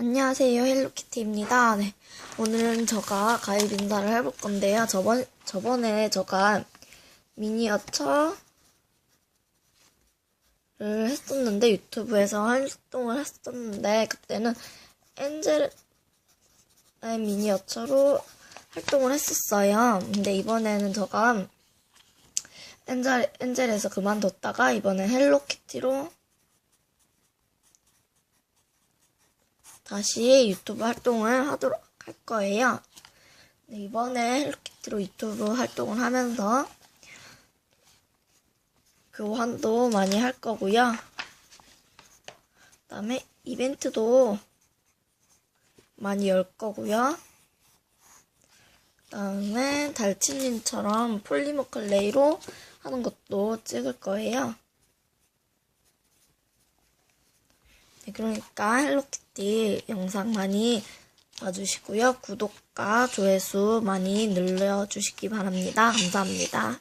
안녕하세요. 헬로키티입니다. 네. 오늘은 제가 가입 인사를 해볼 건데요. 저번, 저번에 제가 미니어처를 했었는데, 유튜브에서 활동을 했었는데, 그때는 엔젤의 미니어처로 활동을 했었어요. 근데 이번에는 제가 엔젤, 엔젤에서 그만뒀다가, 이번에 헬로키티로 다시 유튜브 활동을 하도록 할 거예요. 네, 이번에 헬로키티로 유튜브 활동을 하면서 교환도 많이 할 거고요. 그다음에 이벤트도 많이 열 거고요. 그다음에 달치님처럼 폴리머 클레이로 하는 것도 찍을 거예요. 네, 그러니까 헬로키티 영상 많이 봐주시고요. 구독과 조회수 많이 눌러주시기 바랍니다. 감사합니다.